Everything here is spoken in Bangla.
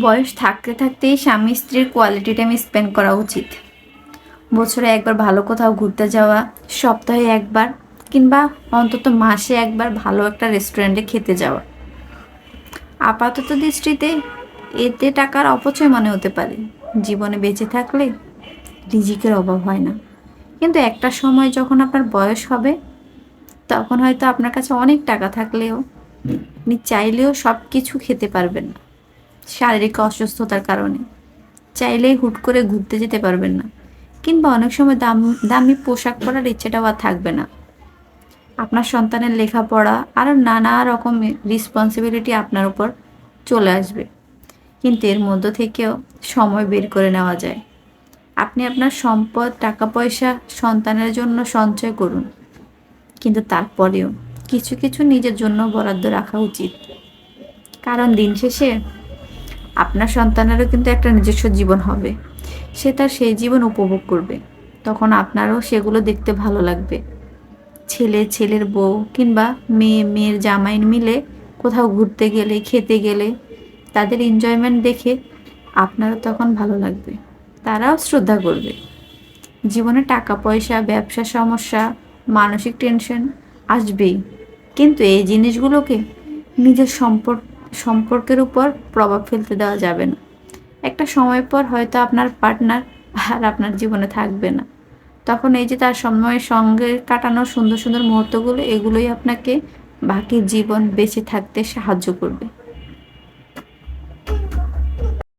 বয়স থাকতে থাকতেই স্বামী স্ত্রীর কোয়ালিটি টাইম স্পেন্ড করা উচিত। বছরে একবার ভালো কোথাও ঘুরতে যাওয়া সপ্তাহে একবার কিংবা অন্তত মাসে একবার ভালো একটা রেস্টুরেন্টে খেতে যাওয়া। আপাতত দৃষ্টিতে এতে টাকার অপচয় মনে হতে পারে। জীবনে বেঁচে থাকলে রিজিকের অভাব হয় না। কিন্তু একটা সময় যখন আপনার বয়স হবে তখন হয়তো আপনার কাছে অনেক টাকা থাকলেও আপনি চাইলেও সব কিছু খেতে পারবেন না। শারীরিক অসুস্থতার কারণে। চাইলেই হুট করে ঘুরতে যেতে পারবেন না, কিংবা অনেক সময় দাম, দামি পোশাক পরার ইচ্ছেটাও আর থাকবে না। আপনার সন্তানের লেখাপড়া আরও নানা রকম রেসপন্সিবিলিটি আপনার উপর চলে আসবে। কিন্তু এর মধ্য থেকেও সময় বের করে নেওয়া যায়। আপনি আপনার সম্পদ টাকা পয়সা সন্তানের জন্য সঞ্চয় করুন। কিন্তু তারপরেও কিছু কিছু নিজের জন্য বরাদ্দ রাখা উচিত। কারণ দিন শেষে আপনার সন্তানেরও কিন্তু একটা নিজস্ব জীবন হবে। সে তার সেই জীবন উপভোগ করবে। তখন আপনারও সেগুলো দেখতে ভালো লাগবে। ছেলে, ছেলের বউ কিংবা মেয়ে, মেয়ের জামাই মিলে কোথাও ঘুরতে গেলে, খেতে গেলে তাদের এনজয়মেন্ট দেখে আপনারও তখন ভালো লাগবে। তারাও শ্রদ্ধা করবে। জীবনে টাকা, পয়সা, ব্যবসা, সমস্যা, মানসিক টেনশন আসবেই। কিন্তু এই জিনিসগুলোকে নিজের সম্পর্ক সম্পর্কের উপর প্রভাব ফেলতে দেওয়া যাবে না। একটা সময় পর হয়তো আপনার পার্টনার আর আপনার জীবনে থাকবে না। তখন এই যে তার সময়ের সঙ্গে কাটানো সুন্দর সুন্দর মুহূর্তগুলো, এগুলোই আপনাকে বাকি জীবন বেঁচে থাকতে সাহায্য করবে।